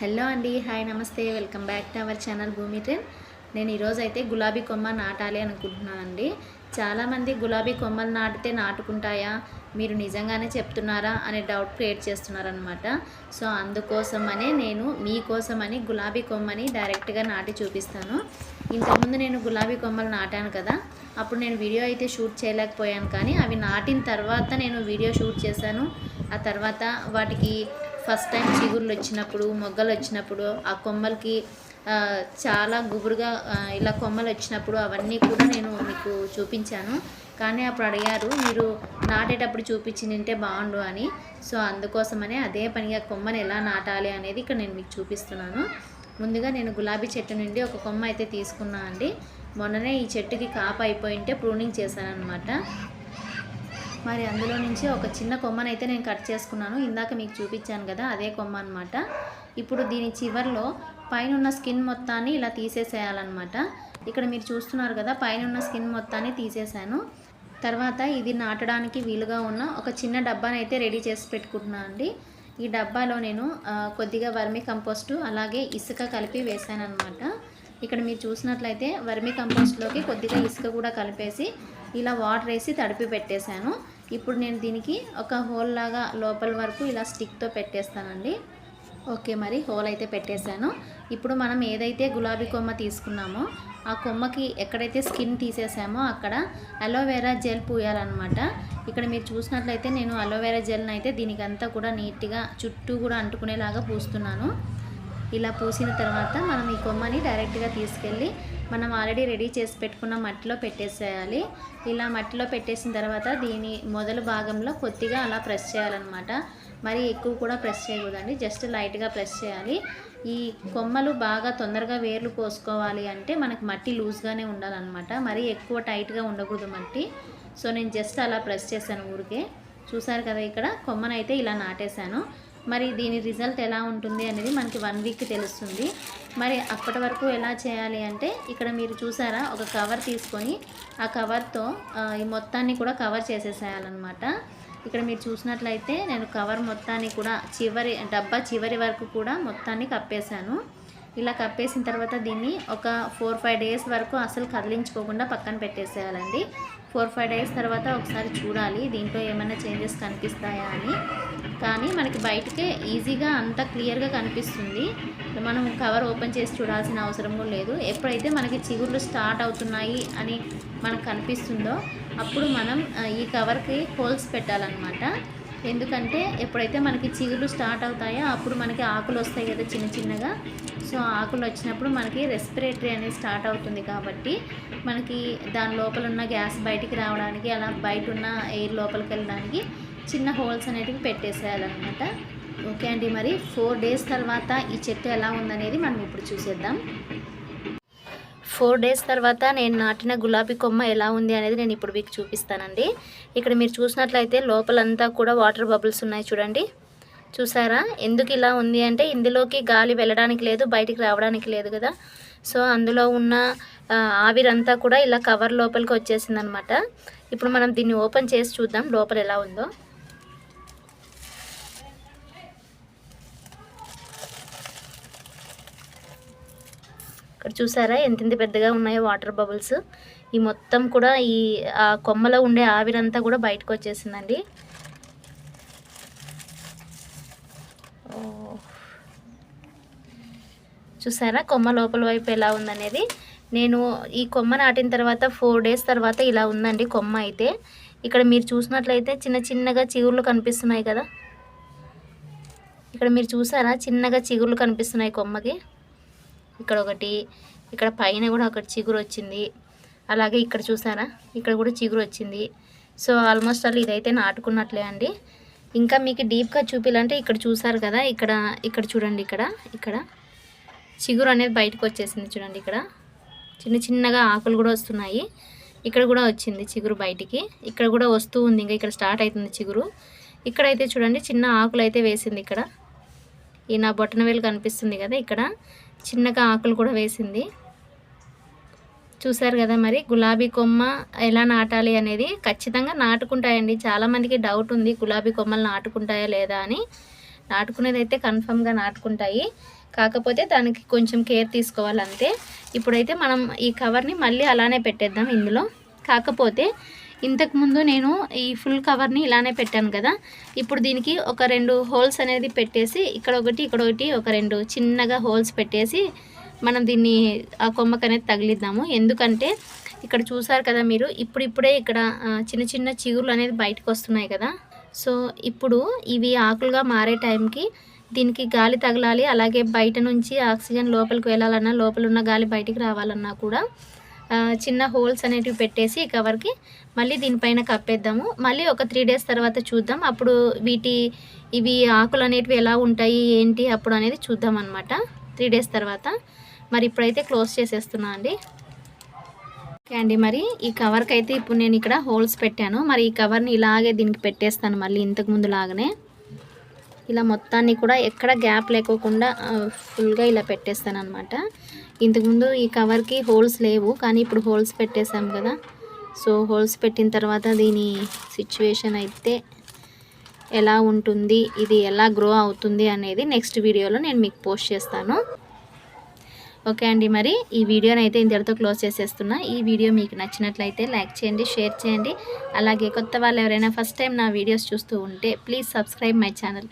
Hello అండి hi నమస్తే welcome back to our channel Bhoomi trend నేను ఈరోజు అయితే గులాబీ కొమ్మ నాటాలి అనుకుంటున్నాను అండి చాలామంది గులాబీ కొమ్మలు నాటితే నాటుకుంటాయా? మీరు నిజంగానే చెప్తున్నారా అనే డౌట్ క్రియేట్ చేస్తున్నారనమాట సో అందుకోసమనే నేను మీకోసమని గులాబీ కొమ్మని డైరెక్ట్గా నాటి చూపిస్తాను. ఇంతకుముందు నేను గులాబీ కొమ్మలు నాటాను కదా అప్పుడు నేను వీడియో అయితే షూట్ చేయలేకపోయాను కానీ అవి నాటిన తర్వాత నేను వీడియో షూట్ చేశాను. ఆ తర్వాత వాటికి ఫస్ట్ టైం చిగుర్లు వచ్చినప్పుడు మొగ్గలు వచ్చినప్పుడు ఆ కొమ్మలకి చాలా గుబురుగా ఇలా కొమ్మలు వచ్చినప్పుడు అవన్నీ కూడా నేను మీకు చూపించాను. కానీ అప్పుడు అడిగారు మీరు నాటేటప్పుడు చూపించింటే బాగుండు అని. సో అందుకోసమనే అదే పనిగా కొమ్మని ఎలా నాటాలి అనేది ఇక్కడ నేను మీకు చూపిస్తున్నాను. ముందుగా నేను గులాబీ చెట్టు నుండి ఒక కొమ్మ అయితే తీసుకున్నా అండి. మొన్ననే ఈ చెట్టుకి కాపు అయిపోయింటే ప్రూనింగ్ చేశాను అనమాట మరి అందులో నుంచి ఒక చిన్న కొమ్మనైతే నేను కట్ చేసుకున్నాను. ఇందాక మీకు చూపించాను కదా అదే కొమ్మ అనమాట ఇప్పుడు దీని చివర్లో పైన ఉన్న స్కిన్ మొత్తాన్ని ఇలా తీసేసేయాలన్నమాట. ఇక్కడ మీరు చూస్తున్నారు కదా పైన ఉన్న స్కిన్ మొత్తాన్ని తీసేసాను తర్వాత ఇది నాటడానికి వీలుగా ఉన్న ఒక చిన్న డబ్బానైతే అయితే రెడీ చేసి పెట్టుకుంటున్నాను అండి. ఈ డబ్బాలో నేను కొద్దిగా వర్మి కంపోస్టు అలాగే ఇసుక కలిపి వేసాను అనమాట ఇక్కడ మీరు చూసినట్లయితే వర్మి కంపోస్ట్లోకి కొద్దిగా ఇసుక కూడా కలిపేసి ఇలా వాటర్ వేసి తడిపి పెట్టేశాను. ఇప్పుడు నేను దీనికి ఒక హోల్ లాగా లోపల వరకు ఇలా స్టిక్తో పెట్టేస్తానండి. ఓకే మరి హోల్ అయితే పెట్టేశాను. ఇప్పుడు మనం ఏదైతే గులాబీ కొమ్మ తీసుకున్నామో ఆ కొమ్మకి ఎక్కడైతే స్కిన్ తీసేసామో అక్కడ అలోవెరా జెల్ పూయాలన్నమాట. ఇక్కడ మీరు చూసినట్లయితే నేను అలోవెరా జెల్ని అయితే దీనికంతా కూడా నీట్గా చుట్టూ కూడా అంటుకునేలాగా పూస్తున్నాను. ఇలా పూసిన తర్వాత మనం ఈ కొమ్మని డైరెక్ట్గా తీసుకెళ్ళి మనం ఆల్రెడీ రెడీ చేసి పెట్టుకున్న మట్టిలో పెట్టేసేయాలి. ఇలా మట్టిలో పెట్టేసిన తర్వాత దీని మొదలు భాగంలో కొద్దిగా అలా ప్రెస్ చేయాలన్నమాట. మరి ఎక్కువ కూడా ప్రెస్ చేయకూడదండి. జస్ట్ లైట్గా ప్రెస్ చేయాలి. ఈ కొమ్మలు బాగా తొందరగా వేర్లు పోసుకోవాలి అంటే మనకు మట్టి లూజ్గానే ఉండాలన్నమాట. మరీ ఎక్కువ టైట్గా ఉండకూడదు మట్టి. సో నేను జస్ట్ అలా ప్రెస్ చేశాను ఊరికే. చూసారు కదా ఇక్కడ? కొమ్మనైతే ఇలా నాటేశాను. మరి దీని రిజల్ట్ ఎలా ఉంటుంది అనేది మనకి వన్ వీక్ తెలుస్తుంది. మరి అప్పటి వరకు ఎలా చేయాలి అంటే ఇక్కడ మీరు చూసారా ఒక కవర్ తీసుకొని ఆ కవర్తో ఈ మొత్తాన్ని కూడా కవర్ చేసేసేయాలన్నమాట. ఇక్కడ మీరు చూసినట్లయితే నేను కవర్ మొత్తాన్ని కూడా చివరి డబ్బా చివరి వరకు కూడా మొత్తాన్ని కప్పేశాను. ఇలా కప్పేసిన తర్వాత దీన్ని ఒక ఫోర్ ఫైవ్ డేస్ వరకు అసలు కదిలించుకోకుండా పక్కన పెట్టేసేయాలండి. ఫోర్ ఫైవ్ డేస్ తర్వాత ఒకసారి చూడాలి దీంట్లో ఏమైనా చేంజెస్ కనిపిస్తాయా అని. కానీ మనకి బయటకే ఈజీగా అంత క్లియర్గా కనిపిస్తుంది. మనం కవర్ ఓపెన్ చేసి చూడాల్సిన అవసరం కూడా లేదు. ఎప్పుడైతే మనకి చిగుర్లు స్టార్ట్ అవుతున్నాయి అని మనకు కనిపిస్తుందో అప్పుడు మనం ఈ కవర్కి హోల్స్ పెట్టాలన్నమాట. ఎందుకంటే ఎప్పుడైతే మనకి చిగుర్లు స్టార్ట్ అవుతాయో అప్పుడు మనకి ఆకులు వస్తాయి కదా చిన్న చిన్నగా. సో ఆకులు వచ్చినప్పుడు మనకి రెస్పిరేటరీ అనేది స్టార్ట్ అవుతుంది కాబట్టి మనకి దాని లోపల ఉన్న గ్యాస్ బయటికి రావడానికి అలా బయట ఉన్న ఎయిర్ లోపలికి వెళ్ళడానికి చిన్న హోల్స్ అనేటివి పెట్టేసేయాలన్నమాట. ఓకే అండి మరి ఫోర్ డేస్ తర్వాత ఈ చెట్టు ఎలా ఉందనేది మనం ఇప్పుడు చూసేద్దాం. ఫోర్ డేస్ తర్వాత నేను నాటిన గులాబీ కొమ్మ ఎలా ఉంది అనేది నేను ఇప్పుడు మీకు చూపిస్తానండి. ఇక్కడ మీరు చూసినట్లయితే లోపలంతా కూడా వాటర్ బబుల్స్ ఉన్నాయి చూడండి. చూసారా? ఎందుకు ఇలా ఉంది అంటే ఇందులోకి గాలి వెళ్ళడానికి లేదు బయటికి రావడానికి లేదు కదా. సో అందులో ఉన్న ఆవిరంతా కూడా ఇలా కవర్ లోపలికి వచ్చేసింది అనమాట ఇప్పుడు మనం దీన్ని ఓపెన్ చేసి చూద్దాం లోపల ఎలా ఉందో. చూసారా? ఎంతెంత పెద్దగా ఉన్నాయో వాటర్ బబుల్స్. ఈ మొత్తం కూడా ఈ ఆ కొమ్మలో ఉండే ఆవిరంతా కూడా బయటకు వచ్చేసిందండి చూసారా? కొమ్మ లోపల వైపు ఎలా ఉందనేది. నేను ఈ కొమ్మ నాటిన తర్వాత ఫోర్ డేస్ తర్వాత ఇలా ఉందండి కొమ్మ అయితే. ఇక్కడ మీరు చూసినట్లయితే చిన్న చిన్నగా చిగుర్లు కనిపిస్తున్నాయి కదా. ఇక్కడ మీరు చూసారా? చిన్నగా చిగుర్లు కనిపిస్తున్నాయి కొమ్మకి. ఇక్కడ ఒకటి ఇక్కడ పైన కూడా ఒకటి చిగురు వచ్చింది అలాగే ఇక్కడ చూసారా? ఇక్కడ కూడా చిగురు వచ్చింది సో ఆల్మోస్ట్ అలా ఇదైతే నాటుకున్నట్లే అండి. ఇంకా మీకు డీప్గా చూపించాలంటే ఇక్కడ చూసారు కదా ఇక్కడ ఇక్కడ చూడండి ఇక్కడ ఇక్కడ. చిగురు అనేది బయటకు వచ్చేసింది చూడండి ఇక్కడ. చిన్న చిన్నగా ఆకులు కూడా వస్తున్నాయి. ఇక్కడ కూడా వచ్చింది చిగురు బయటికి. ఇక్కడ కూడా వస్తూ ఉంది ఇంకా ఇక్కడ స్టార్ట్ అవుతుంది చిగురు. ఇక్కడైతే చూడండి చిన్న ఆకులు అయితే వేసింది ఇక్కడ. ఈ నా బొట్టనవేలు కనిపిస్తుంది కదా ఇక్కడ. చిన్నగా ఆకులు కూడా వేసింది. చూసారు కదా మరి గులాబీ కొమ్మ ఎలా నాటాలి అనేది ఖచ్చితంగా నాటుకుంటాయండి. చాలామందికి డౌట్ ఉంది గులాబీ కొమ్మలు నాటుకుంటాయా లేదా అని. నాటుకునేది అయితే కన్ఫర్మ్గా నాటుకుంటాయి. కాకపోతే దానికి కొంచెం కేర్ తీసుకోవాలంతే. ఇప్పుడైతే మనం ఈ కవర్ని మళ్ళీ అలానే పెట్టేద్దాం ఇందులో. కాకపోతే ఇంతకుముందు నేను ఈ ఫుల్ కవర్ని ఇలానే పెట్టాను కదా. ఇప్పుడు దీనికి ఒక రెండు హోల్స్ అనేది పెట్టేసి ఇక్కడ ఒకటి ఇక్కడ ఒకటి ఒక రెండు చిన్నగా హోల్స్ పెట్టేసి మనం దీన్ని ఆ కొమ్మకు అనేది తగిలిద్దాము. ఎందుకంటే ఇక్కడ చూసారు కదా మీరు ఇప్పుడిప్పుడే ఇక్కడ చిన్న చిన్న చిగురులు అనేది బయటకు వస్తున్నాయి కదా. సో ఇప్పుడు ఇవి ఆకులుగా మారే టైంకి దీనికి గాలి తగలాలి అలాగే బయట నుంచి ఆక్సిజన్ లోపలికి వెళ్ళాలన్నా లోపల ఉన్న గాలి బయటికి రావాలన్నా కూడా చిన్న హోల్స్ అనేటివి పెట్టేసి ఈ కవర్కి మళ్ళీ దీనిపైన కప్పేద్దాము. మళ్ళీ ఒక త్రీ డేస్ తర్వాత చూద్దాం. అప్పుడు వీటి ఇవి ఆకులు అనేటివి ఎలా ఉంటాయి ఏంటి అప్పుడు అనేది చూద్దాం అనమాట త్రీ డేస్ తర్వాత. మరి ఇప్పుడైతే క్లోజ్ చేసేస్తున్నా అండి. ఓకే అండి మరి ఈ కవర్కి అయితే ఇప్పుడు నేను ఇక్కడ హోల్స్ పెట్టాను. మరి ఈ కవర్ని ఇలాగే దీనికి పెట్టేస్తాను మళ్ళీ ఇంతకుముందు లాగానే. ఇలా మొత్తాన్ని కూడా ఎక్కడ గ్యాప్ లేకోకుండా ఫుల్గా ఇలా పెట్టేస్తాను అనమాట ఇంతకుముందు ఈ కవర్కి హోల్స్ లేవు కానీ ఇప్పుడు హోల్స్ పెట్టేశాం కదా. సో హోల్స్ పెట్టిన తర్వాత దీని సిచ్యువేషన్ అయితే ఎలా ఉంటుంది ఇది ఎలా గ్రో అవుతుంది అనేది నెక్స్ట్ వీడియోలో నేను మీకు పోస్ట్ చేస్తాను. ఓకే అండి మరి ఈ వీడియోని అయితే ఇంతటితో క్లోజ్ చేసేస్తున్నా. ఈ వీడియో మీకు నచ్చినట్లయితే లైక్ చేయండి షేర్ చేయండి. అలాగే కొత్త వాళ్ళు ఎవరైనా ఫస్ట్ టైం నా వీడియోస్ చూస్తూ ఉంటే ప్లీజ్ సబ్స్క్రైబ్ మై ఛానల్.